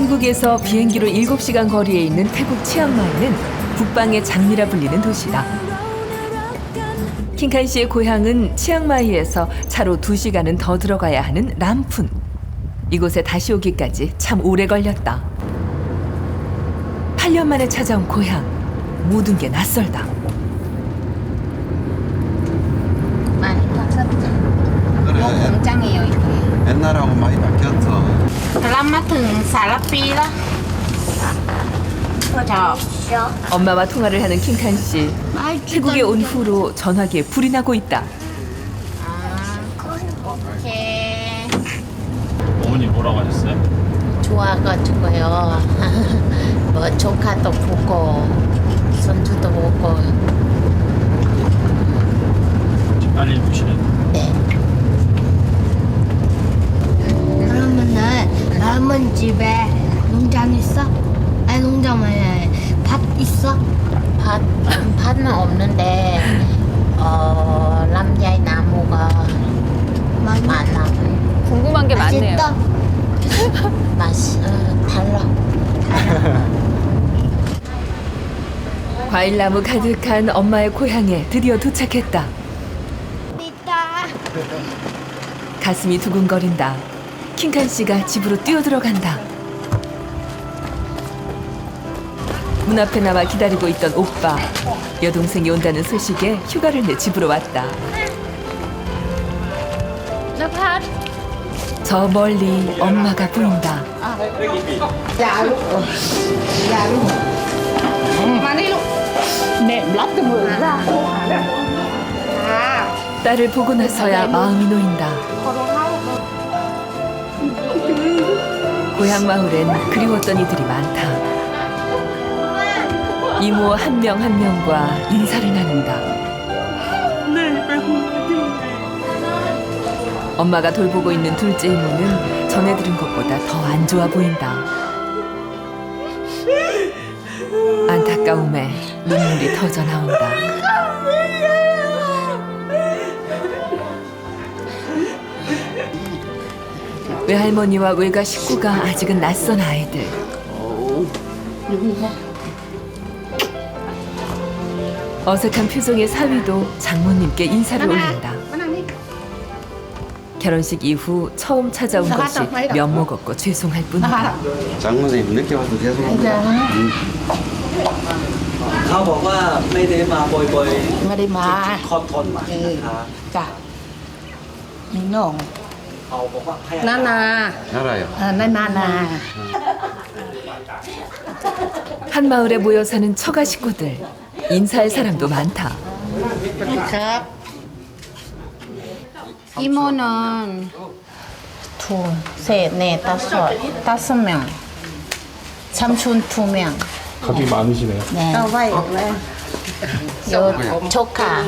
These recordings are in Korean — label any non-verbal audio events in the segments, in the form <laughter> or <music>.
한국에서 비행기로 7시간 거리에 있는 태국 치앙마이는 북방의 장미라 불리는 도시다. 킹칸 씨의 고향은 치앙마이에서 차로 2시간은 더 들어가야 하는 람푼. 이곳에 다시 오기까지 참 오래 걸렸다. 8년 만에 찾아온 고향. 모든 게 낯설다. 많이. 그래 뭐 공장이에요 이게. 옛날하고 람마튼 살라삐라. 저 엄마와 통화를 하는 킹칸 씨. 태국에 온 후로 전화기에 불이 나고 있다. 오케이. 어머니 뭐라고 하셨어요? 좋아가지고요. <laughs> 뭐 조카도 보고 손주도 보고. 빨리 보시는 네. 그러면은 남은 집에 농장 있어? 아니 농장 말이야 밭 있어? 밭 밭은 없는데 어 람야이 나무가 많이 많아. 궁금한 게 많네요. <laughs> 맛있다. 맛 어, 달라. 과일나무 가득한 엄마의 고향에 드디어 도착했다. 있다. 가슴이 두근거린다. 킹칸 씨가 집으로 뛰어들어간다. 문 앞에 나와 기다리고 있던 오빠. 여동생이 온다는 소식에 휴가를 내 집으로 왔다. 저 멀리 엄마가 보인다. 딸을 보고 나서야 마음이 놓인다. 고향 마을엔 그리웠던 이들이 많다. 이모 한 명 한 명과 인사를 나눈다. 엄마가 돌보고 있는 둘째 이모는 전에 들은 것보다 더 안 좋아 보인다. 안타까움에 눈물이 터져 나온다. 외할머니와 외가 식구가 아직은 낯선 아이들. 어색한 표정의 사위도 장모님께 인사를 올린다. 결혼식 이후 처음 찾아온 것이 면목 없고 죄송할 뿐이다. 장모님 늦게 와서 죄송합니다 음. เขาบอกว่าไม่ได้มาบ่อยๆ ไม่ได้มา คอนทนนะครับ จ้ะนี่น้อง 나나 알아요. 아, 나 나나 한 마을에 모여 사는 처가 식구들 인사할 사람도 많다. 네, 네, 네. 이모는 두, 셋, 넷, 다섯, 다섯 명. 삼촌 두 명. 갑이 많으시네요. 네. 아, 어? 요 조카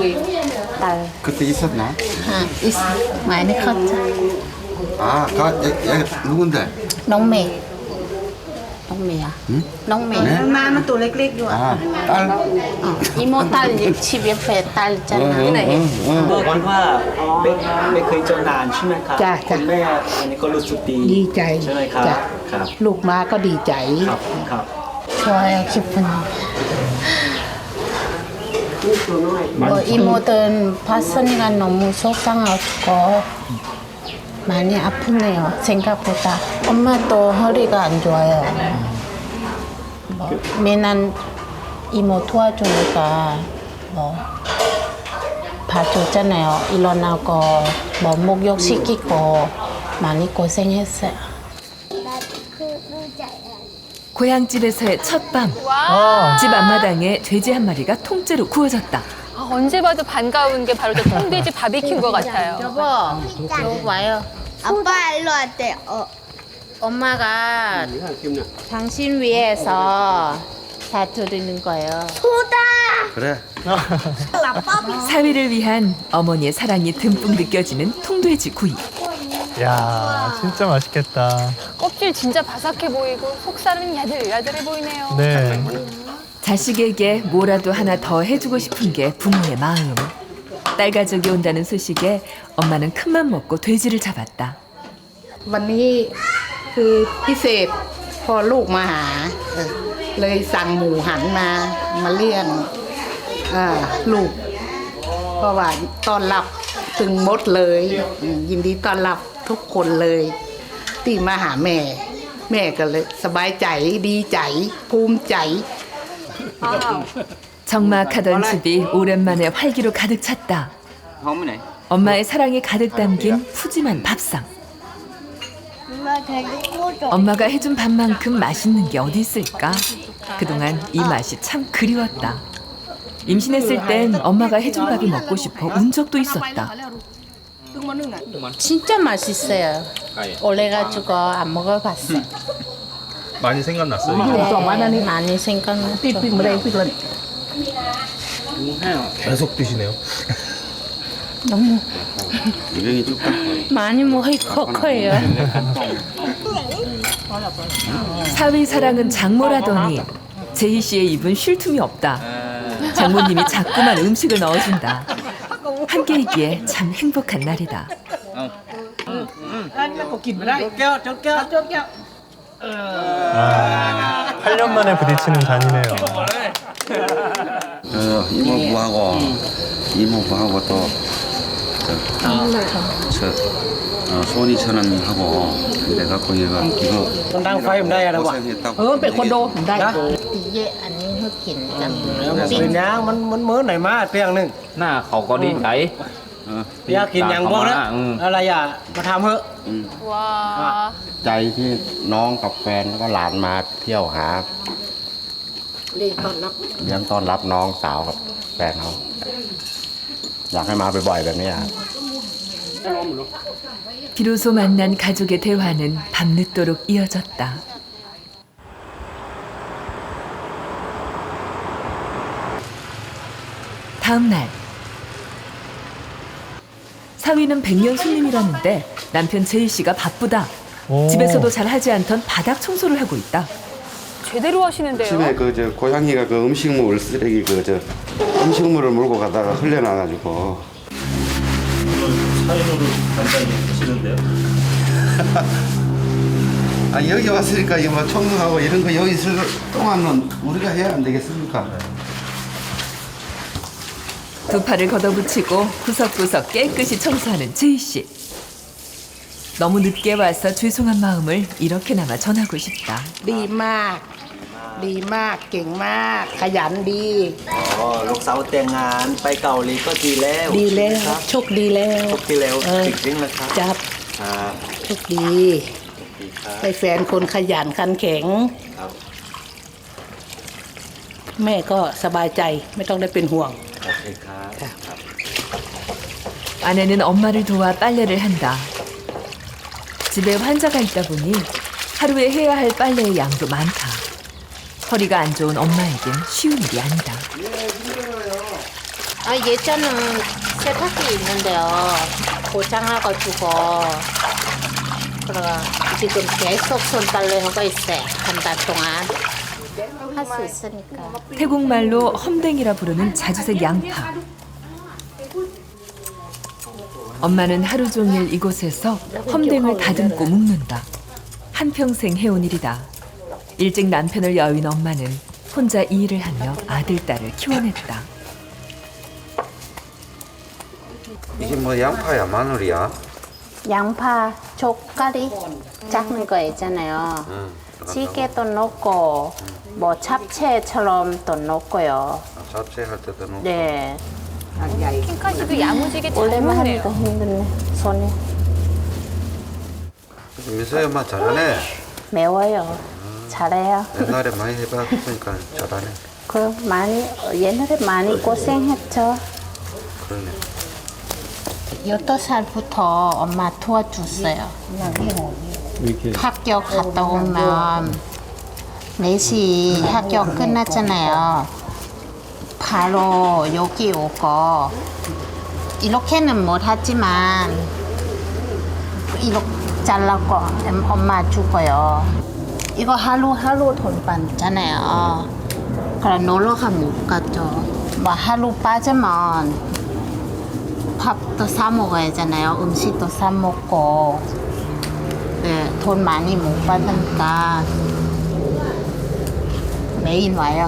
딸 그때 있었나? 아, 있, 많이 컸죠. 아, 가, 얘, 얘 누군데? 농매. 농매야. 응? 농매. 네? 아, 딸? 어, 이모 딸 집 옆에 딸 어, 있잖아. 어, 어, 어. บอกกันว่าไม่ไม่เคยเจอนานใช่ไหมครับ จ้ะ คุ จ้ะ ณแม่อันนี้ก็รู้สึกดี ดีใจ ใช่ไหมครับ จ้ะ ครับ ลูกมาก็ดีใจ ครับครับ 좋아요, 기쁜. 뭐 이모들 봤으니까 너무 속상하고 많이 아프네요, 생각보다. 엄마도 허리가 안 좋아요. 뭐 맨날 이모 도와주니까 뭐 봐줬잖아요. 일어나고 뭐 목욕 시키고 많이 고생했어요. 고향집에서의 첫 밤. 와. 집 앞마당에 돼지 한 마리가 통째로 구워졌다. 아, 언제 봐도 반가운 게 바로 저 통돼지 <laughs> 바비큐인 것 같아요. 여보, 여보 와요. 아빠 일로 왔대. 어. 엄마가 당신 위해서 다 드리는 거예요. 소다. 그래 사위를 위한 어머니의 사랑이 듬뿍 느껴지는 통돼지 구이. 야 진짜 맛있겠다. 껍질 진짜 바삭해 보이고 속살은 야들야들해 보이네요. 네. 자식에게 뭐라도 하나 더 해주고 싶은 게 부모의 마음. 딸 가족이 온다는 소식에 엄마는 큰맘 먹고 돼지를 잡았다. วันนี้คือพิเศษ พอลูกมาหาเออเลยสั่งหมูหันมามาเลี้ยงเอ่อลูก เพราะว่าต้อนรับถึงหมดเลยอืมยินดีต้อนรับทุกคนเลยที่มาหาแม่ แม่ก็เลยสบายใจดีใจ ภูมิใจ 정막하던 아. 집이 오랜만에 활기로 가득 찼다. 어머네. 엄마의 사랑이 가득 담긴 푸짐한 밥상. 엄마가 해준 밥만큼 맛있는 게 어디 있을까? 그동안 이 아. 맛이 참 그리웠다. 임신했을 땐 엄마가 해준 밥이 먹고 싶어 운 적도 있었다. 진짜 맛있어요. 아, 예. 올래가지고 안 먹어봤어. 음. 많이 생각났어요. 네, 많이 생각났죠. 계속 드시네요. 이병이 줄까? 많이 먹을 거예요. 사위 사랑은 장모라더니 제희 씨의 입은 쉴 틈이 없다. 장모님이 자꾸만 음식을 넣어준다. 함께이기에 참 행복한 날이다. 아, 8년 만에 부딪히는 간이네요. 어, 이모부하고 이모부하고 또 저, 저 어, 손이 천원하고 그래갖고 얘가 이거 มันดังไฟมันได้อะไรวะ 고생했다고 เออเป็นคนโดนได้ นะ เยอะอันนี้เขากินกัน เป็นยังมันมันมื้อไหนมาเตียงหนึ่ง หน้าเขาก็ดีใจ 어, อยากกินอย่างบอกนะ อืม อะไรอ่ะมาทำเถอะ 음. 와. ใจที่น้องกับแฟนแล้วก็หลานมาเที่ยวหา เรียนตอนนัก เลี้ยงต้อนรับน้องสาวกับแฟนเขาอยากให้มาบ่อยๆแบบนี้ครับ 비로소 만난 가족의 대화는 밤늦도록 이어졌다. 다음 날 사위는 백년 손님이라는데 남편 제이 씨가 바쁘다. 오. 집에서도 잘 하지 않던 바닥 청소를 하고 있다. 제대로 하시는데요. 집에 그 저 고양이가 그 음식물 쓰레기 그 저 음식물을 몰고 가다가 흘려놔가지고 사인으로 간단히 드시는데요. 아 여기 왔으니까 이거 뭐 청소하고 이런 거 여기 있을 동안은 우리가 해야 안 되겠습니까? 두 팔을 걷어붙이고 구석구석 깨끗이 청소하는 제이 씨. 너무 늦게 와서 죄송한 마음을 이렇게나마 전하고 싶다. ดีมาก ดีมาก เก่งมาก ขยันดี อ๋อลูกสาวแต่งงานไปเกาหลีก็ดีแล้ว ดีแล้ว ครับ โชคดีแล้ว ทุกทีแล้ว เออ จริงๆนะครับ จับ ครับ โชคดี ดีครับ ได้แฟนคนขยันขันแข็ง ครับ แม่ก็สบายใจไม่ต้องได้เป็นห่วง โอเคครับ 아내는 엄마를 도와 빨래를 한다. 집에 환자가 있다 보니 하루에 해야 할 빨래의 양도 많다. 허리가 안 좋은 엄마에겐 쉬운 일이 아니다. 아, 예전은 세탁기 있는데요. 고장해가지고. 그래가 지금 계속 손빨래 하고 있어요. 한 달 동안. 할 수 있으니까. 태국말로 험댕이라 부르는 자주색 양파. 엄마는 하루 종일 이곳에서 험댕을 다듬고 묶는다. 한평생 해온 일이다. 일찍 남편을 여윈 엄마는 혼자 이 일을 하며 아들, 딸을 키워냈다. 이게 뭐 양파야 마늘이야? 양파, 족가리 작은 거 있잖아요. 찌개도 넣고 뭐 잡채처럼 또 넣고요. 잡채 할 때도 넣고 네. 킹카시도 야무지게 잘 원래만 먹네요. 하니까 힘드네. 손이 민서이 엄마 잘하네 매워요. 잘해요. 옛날에 많이 해봤으니까 잘하네 그 많이 옛날에 많이 고생했죠. 그러네 여덟 살부터 엄마 도와줬어요. 이렇게 학교 갔다 오면 4시 학교 끝났잖아요. 바로 여기 오고 이렇게는 못하지만 이렇게 잘라고 엄마 주고요. 이거 하루하루 돈 받잖아요. 그럼 놀러 가면 못 가죠. 뭐 하루 빠지면 밥도 사 먹어야 잖아요. 음식도 사 먹고. 네, 돈 많이 못 받으니까 매일 와요.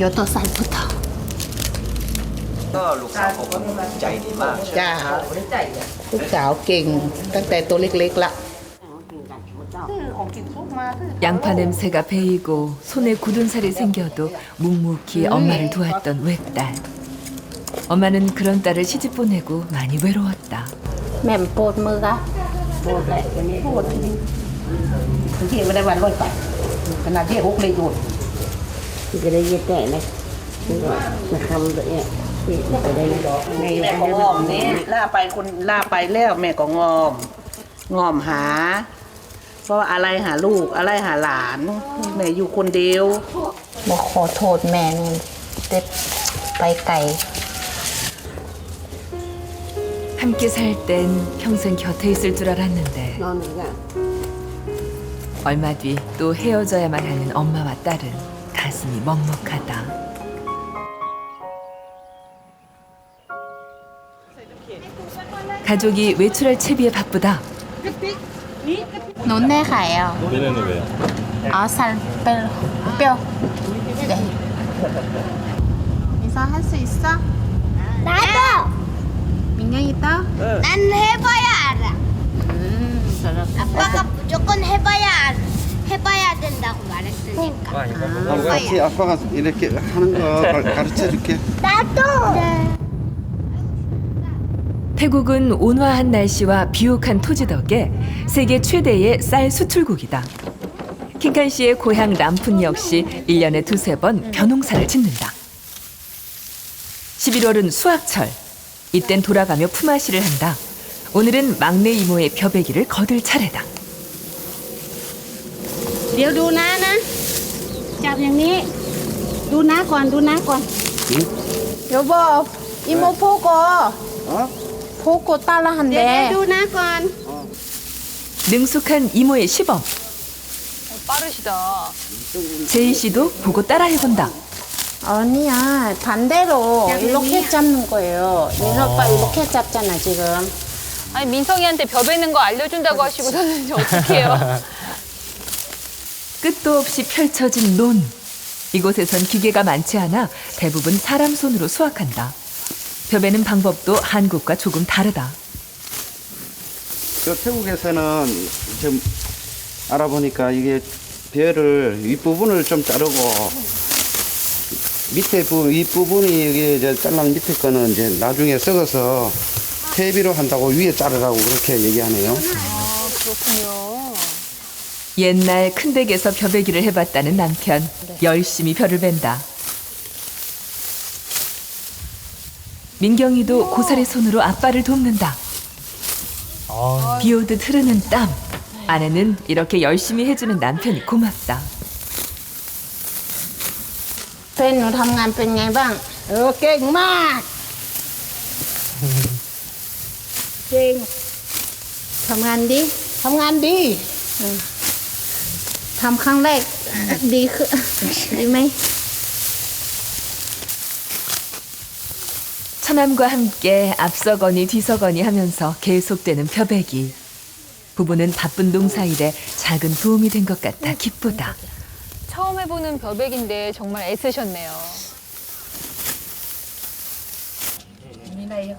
여덟 살부터. ก็ลูกสาวผมก็ใจดีมาก จ้าลูกสาวเก่งตั้งแต่ตัวเล็กๆละ 양파 냄새가 배이고 손에 굳은 살이 생겨도 묵묵히 엄마를 도왔던 외딸. 엄마는 그런 딸을 시집 보내고 많이 외로웠다. แม่ปวดมือกะ ปวดแหละวันนี้ปวดที่ไม่ได้วันร้อยไปขนาดที่หกเลยหยุดจะได้ยึดแต่เลยมาทำแบบเนี้ยจะได้แม่อยู่แม่ก็งอมนี่ล่าไปคนล่าไปแล้วแม่ก็งอม งอมหา เพราะว่าอะไรหาลูกอะไรหาหลาน แม่อยู่คนเดียวบอกขอโทษแม่นี่เต็ไปไกล 함께 살 땐 평생 곁에 있을 줄 알았는데 너네가 얼마 뒤 또 헤어져야만 하는 엄마와 딸은 가슴이 먹먹하다. 가족이 외출할 채비에 바쁘다. 논에 가요. 너네는 왜? 아살 뼈. 뼈. 네. 이사 할 수 있어? 나도! 민경이 떠? 난 해봐야 알아. 음, 아빠가 무조건 해봐야 알아. 해봐야 된다고 말했으니까. 하고 같이 아빠가 이렇게 하는 거 가르쳐 줄게. <laughs> 나도. 네. 태국은 온화한 날씨와 비옥한 토지 덕에 세계 최대의 쌀 수출국이다. 킹칸 씨의 고향 람푼 역시 1년에 두세 번 벼농사를 짓는다. 11월은 수확철. 이땐 돌아가며 품앗이를 한다. 오늘은 막내 이모의 벼베기를 거들 차례다. เดี๋ยวดูนะนะ จับอย่างนี้ ดูนะก่อนดูนะก่อน 여보, 이모 보고. 어? 보고 따라 เดี๋ยว 한대. ดูนะก่อน 능숙한 이모의 시범. 어, 빠르시다. 제이 씨도 보고 따라해본다. 아니야 반대로 이렇게 잡는 거예요 이렇게 이렇게 잡잖아 지금 아니 민성이한테 벼 베는 거 알려준다고 하시고서는 이제 어떡해요. <laughs> 끝도 없이 펼쳐진 논. 이곳에선 기계가 많지 않아 대부분 사람 손으로 수확한다. 벼베는 방법도 한국과 조금 다르다. 그 태국에서는 지금 알아보니까 이게 벼를 윗부분을 좀 자르고 밑에 부, 윗부분이 이게 이제 잘란 밑에 거는 이제 나중에 썩어서 퇴비로 한다고 위에 자르라고 그렇게 얘기하네요. 그렇군요. 옛날 큰 댁에서 벼베기를 해봤다는 남편. 열심히 벼를 벤다. 민경이도 고사리 손으로 아빠를 돕는다. 아, 비 오듯 흐르는 땀. 아내는 이렇게 열심히 해주는 남편이 고맙다. เพื่อนหนูทำงานเป็นไงบ้าง เออเก่งมาก เก่ง ทำงานดี ทำงานดี ทำครั้งแรกดีขึ้นดีไหม 처남과 함께 앞서거니 뒤서거니 하면서 계속되는 벼베기. 부부는 바쁜 농사일에 작은 도움이 된 것 같아 기쁘다. 처음 해보는 벼백인데 정말 애쓰셨네요.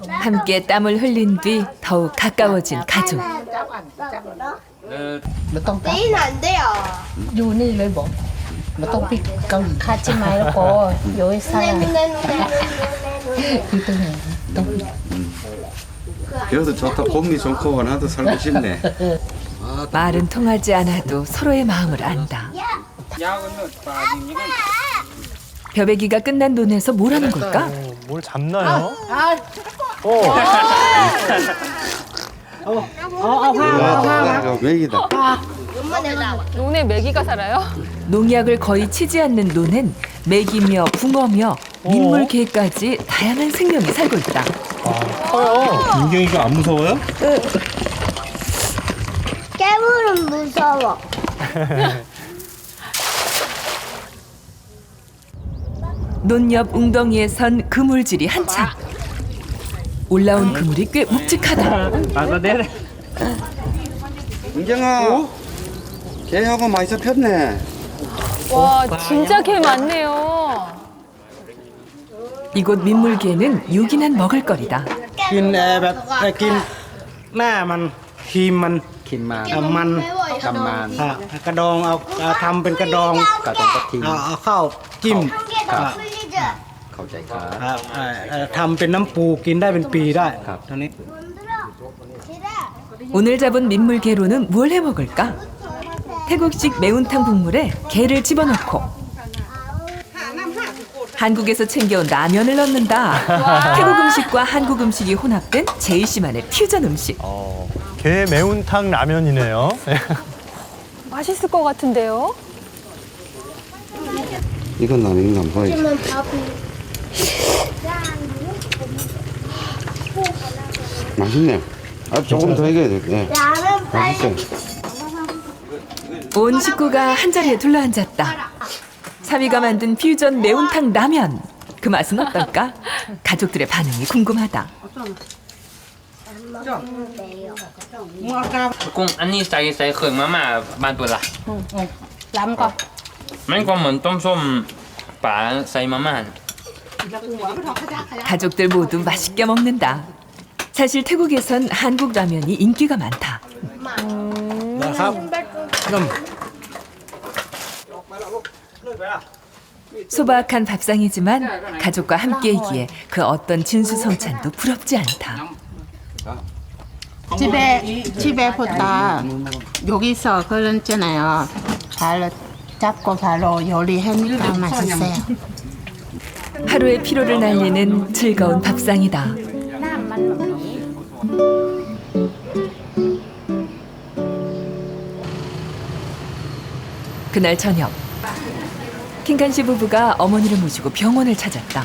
함께 땀을 흘린 뒤 더욱 가까워진 가족. Nó tông tóc Tí là 가지 말고 여기 살아. 그래도 좋다 봄이 좋고 하나도 살고 싶네. 말은 통하지 않아도 서로의 마음을 안다. 벼베기가 끝난 논에서 뭘 하는 걸까? 어, 뭘 잡나요? 아, 야, 맥이다. 논에 메기가 살아요? 농약을 거의 치지 않는 논엔 메기며 붕어며 민물개까지 다양한 생명이 살고 있다. 민경이가 안 무서워요? 깨물은 무서워. 논 옆 웅덩이에선 그물질이 한참. 올라온 그물이 꽤 묵직하다. 은경아, 개하고 많이 잡혔네. 와 진짜 개 많네요. 이곳 민물개는 요긴한 먹을거리다. กินเอ่อแบบเอ่อกินหน้ามันครีมมัน 긴 만, เอ่อมัน 간만, อ่ะกระดองเอาเอาทำเป็นกระดอง 가정 같은 เอาเอาเข้าวจิ้ม 한개더 풀리죠? 가오자이가. อ่ะเอ่อเอ่อทำเป็นน้ำปูกินได้เป็นปีได้เท่านี้ 오늘 잡은 민물개로는 뭘 해 먹을까? 태국식 매운탕 국물에 게를 집어넣고 한국에서 챙겨온 라면을 넣는다. 태국 음식과 한국 음식이 혼합된 제이 씨만의 퓨전 음식. 어, 게 매운탕 라면이네요. <laughs> 맛있을 것 같은데요. 이건 나는 안 보여. 그러면 밥이 맛있네. 아, 조금 더 익어야 돼. 네. 맛있어요. 온 식구가 한자리에 둘러앉았다. 사위가 만든 퓨전 매운탕 라면. 그 맛은 어떨까? 가족들의 반응이 궁금하다. กุ้งอันนี้ใส่ใส่เครื่องมาม่าบานเปิดละ ล้ำก็ มันก็เหมือนต้มส้มปลาใส่มาม่า 가족들 모두 맛있게 먹는다. 사실 태국에선 한국 라면이 인기가 많다. นะครับน้ำ 소박한 밥상이지만 가족과 함께이기에 그 어떤 진수성찬도 부럽지 않다. 집에 집에 보다 여기서 그랬잖아요. 발로 잡고 바로 요리하니까 맛있어요. 하루의 피로를 날리는 즐거운 밥상이다. 그날 저녁 킹칸 씨 부부가 어머니를 모시고 병원을 찾았다.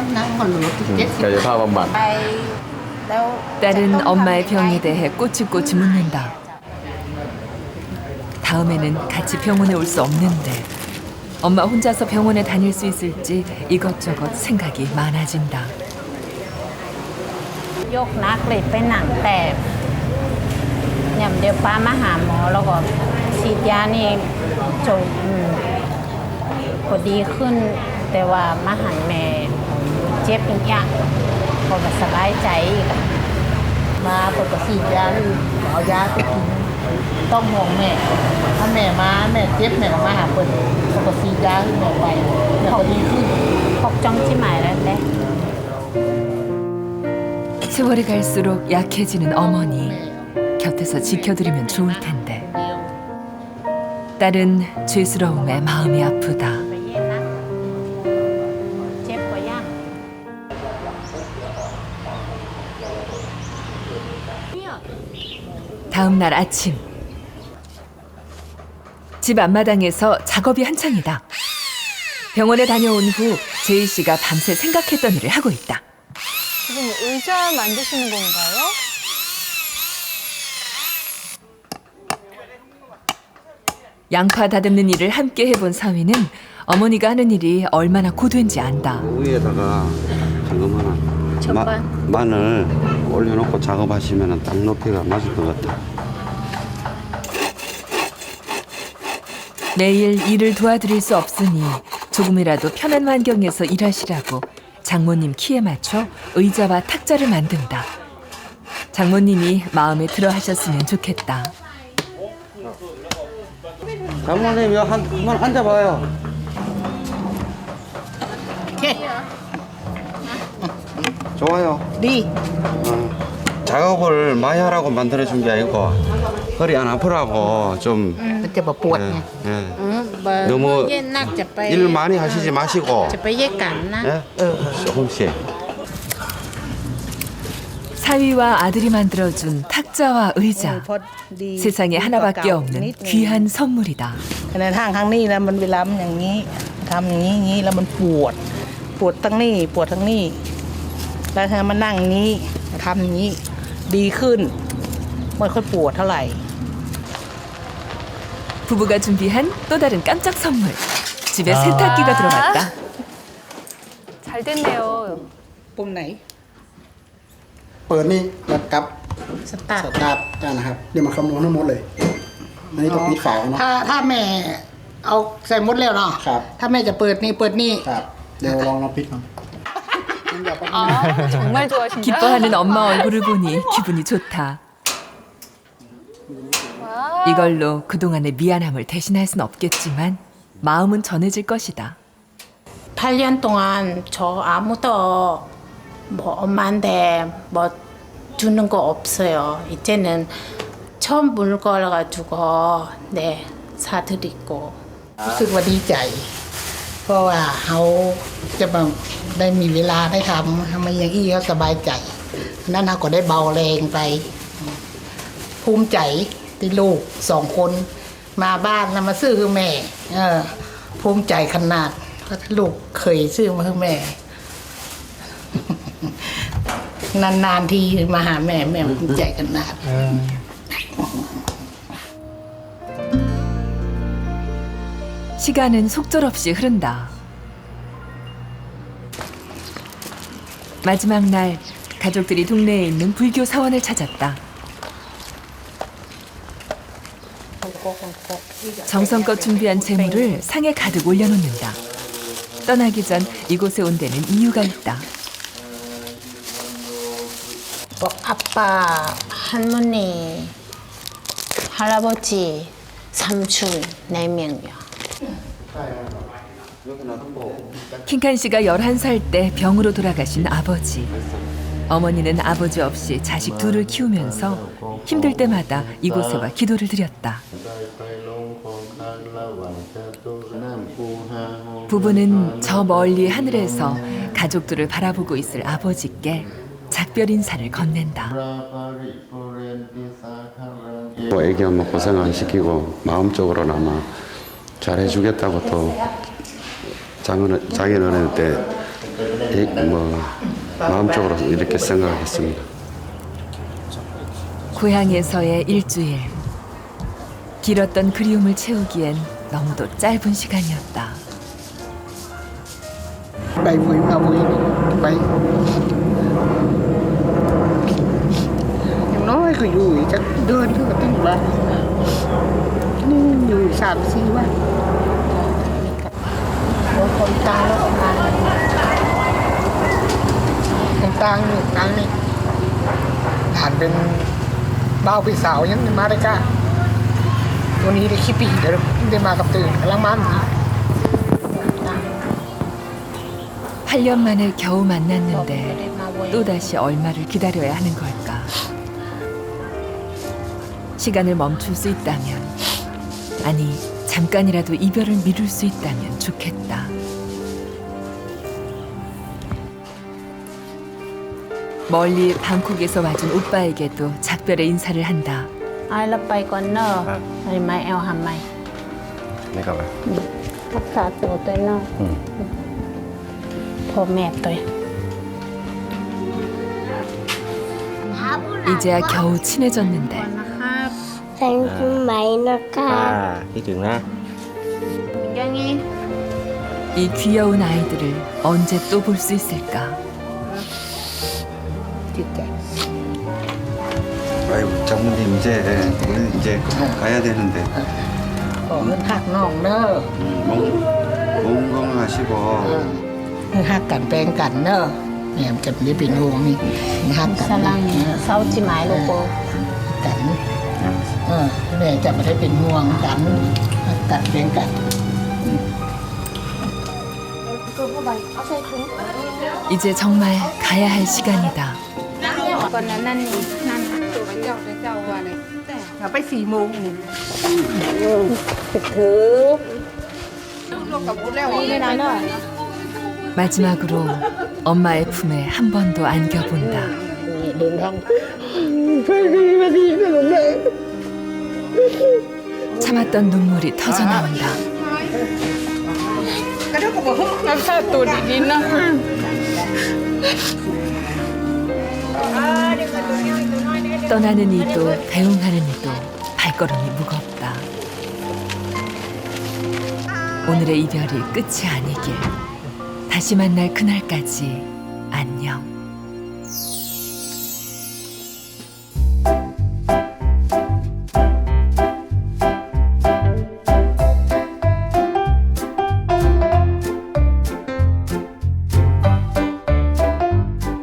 น้ำหนักก็เหลือเจ็ดสิบ กายภาพบำบัด ไปแล้ว 딸은 엄마의 병에 대해 꼬치꼬치 묻는다. 다음에는 같이 병원에 올 수 없는데 엄마 혼자서 병원에 다닐 수 있을지 이것저것 생각이 많아진다. ยกนักเลยไปหนังแตกยำเดี๋ยวป้ามาหาหมอแล้วก็ฉีดยานี่จนอืมก็ดีขึ้น แต่ว่ามาหันแม่ เจ็บอีกอย่างก็ไม่สบายใจอีกอะมาปกติยาเอายาไปกิน ต้องห่วงแม่ ถ้าแม่มาแม่เจ็บแม่ก็มาหาเปิดปกติยาให้แม่ไปแม่ก็ดีขึ้นพกจ้องที่หมายแล้วแหละ 세월이 갈수록 약해지는 어머니 곁에서 지켜드리면 좋을 텐데 딸은 죄스러움에 마음이 아프다. 다음 날 아침 집 앞마당에서 작업이 한창이다. 병원에 다녀온 후 제이 씨가 밤새 생각했던 일을 하고 있다. 지금 의자 만드시는 건가요? 양파 다듬는 일을 함께 해본 사위는 어머니가 하는 일이 얼마나 고된지 안다. 위에다가 잠금 하나 마, 마늘 올려놓고 작업하시면 딱 높이가 맞을 것 같아. 매일 일을 도와드릴 수 없으니 조금이라도 편한 환경에서 일하시라고 장모님 키에 맞춰 의자와 탁자를 만든다. 장모님이 마음에 들어 하셨으면 좋겠다. 장모님 여기 한, 한번 앉아봐요. 좋아요. 네. 어, 작업을 많이 하라고 만들어준 게 아니고 허리 안 아프라고 좀 มันจะมาปวดไง 예, 예. อืมเบอร์ 너무 เย็นนักจะไป 일 많이 하시지 마시고 จะไปแยกกันนะ 예? 조금씩. 사위와 아들이 만들어준 탁자와 의자. พอดี 세상에 하나밖에 없는 귀한 선물이다. ขณะทางครั้งนี้นะมันเวลามันอย่างนี้ทำอย่างนี้อย่างนี้แล้วมันปวด ปวดทั้งนี้ปวดทั้งนี้ แล้วถ้ามานั่งอย่างนี้ทำอย่างนี้ดีขึ้นไม่ค่อยปวดเท่าไหร่ 부부가 준비한 또 다른 깜짝 선물. 집에 아. 세탁기가 들어갔다. 잘 됐네요. ปุ่มไหน เปิดนี่แล้วกับ สตาร์ ส ท ตาร์ทอ่านะครับ เดี๋ยวมาคำนวณทั้งหมดเลย อันนี้ต้องปิดฝาเนาะ ถ้าถ้าแม่เอาใส่หมดแล้วเนาะ ครับ ถ้าแม่จะเปิดนี่เปิดนี่ ครับ เดี๋ยวลองลองปิดก่อน 아, 정말 좋아하신다. 기뻐하는 엄마 얼굴을 보니 기분이 좋다. 이걸로 그동안의 미안함을 대신할 순 없겠지만 마음은 전해질 것이다. 8년 동안 저 아무도 뭐 엄마한테 뭐 주는 거 없어요. 이제는 처음 물건 가지고 네 사드리고 รู้สึกว่าดีใจ เพราะว่าเขาจะแบบได้มีเวลาได้ทำทำมาอย่างอี้เขาสบายใจ นั่นเขาก็ได้เบาแรงไป ภูมิใจ ที่ลูกสองคนมาบ้านแล้วมาซื้อคือแม่ เออ ภูมิใจขนาดเพราะลูกเคยซื้อมาคือแม่ นานๆทีมาหาแม่แม่ภูมิใจขนาด 시간은 속절없이 흐른다. 마지막 날 가족들이 동네에 있는 불교 사원을 찾았다. 정성껏 준비한 재물을 상에 가득 올려놓는다. 떠나기 전 이곳에 온 데는 이유가 있다. 뭐 아빠, 할머니, 할아버지, 삼촌 네 명이요. 킹칸 씨가 11살 때 병으로 돌아가신 아버지. 어머니는 아버지 없이 자식 둘을 키우면서 힘들 때마다 이곳에 와 기도를 드렸다. 부부는 저 멀리 하늘에서 가족들을 바라보고 있을 아버지께 작별 인사를 건넨다. 뭐 애기 엄마 고생 안 시키고 마음적으로나마 잘해주겠다고 또 장인 자기는 때뭐 마음적으로 이렇게 생각했습니다. 고향에서의 일주일. 길었던 그리움을 채우기엔 너무도 짧은 시간이었다. ไปวุยมาวุยไปอย่างน้อยก็อยู่กจะเดือนก็ตั้งวันนี่อยู่สามสี่วันคนตายแล้วออกมาผมตังอยู่ตังนี่ฐานเป็นบ้าพี่สาวยังไม่มาได้ก้าตัวนี้ได้ขี้ปีเดี๋ยวได้มากับตื่นกำลังมัน 8년 만에 겨우 만났는데 또다시 얼마를 기다려야 하는 걸까? 시간을 멈출 수 있다면, 아니, 잠깐이라도 이별을 미룰 수 있다면 좋겠다. 멀리 방콕에서 와준 오빠에게도 작별의 인사를 한다. I love by g o n no. 얼마 에어 한 마이. 내가 봐. 응. 박사 어떠나? 응. พ่อแม่ตัว 이제야 겨우 친해졌는데 นะครับ 생일 많이 넣을까? คิดถึงนะ ยังไง 이 귀여운 아이들을 언제 또 볼 수 있을까? จิตใจ 아이고 장모님 이제 우리 이제 가야 되는데 ขอเงินหักน้องเนอะ 몸 건강하시고 คือหักกันแปลงกันเนอะเนี่ยมันจะไม่เป็นห่วงนี่หักกัน สลังเศร้าจิหมายลูกโบ กันเออแม่จะไม่ได้เป็นห่วงกันหักกันแปลงกัน 이제 정말 가야 할 시간이다. ก่อนนั้นนั่นนี่นั่น ไปสี่โมงนี่ ถือนี่นะเนอะ 마지막으로 엄마의 품에 한 번 더 안겨본다. 참았던 눈물이 터져 나온다. 떠나는 이도 대웅하는 이도 발걸음이 무겁다. 오늘의 이별이 끝이 아니길. 다시 만날 그날까지.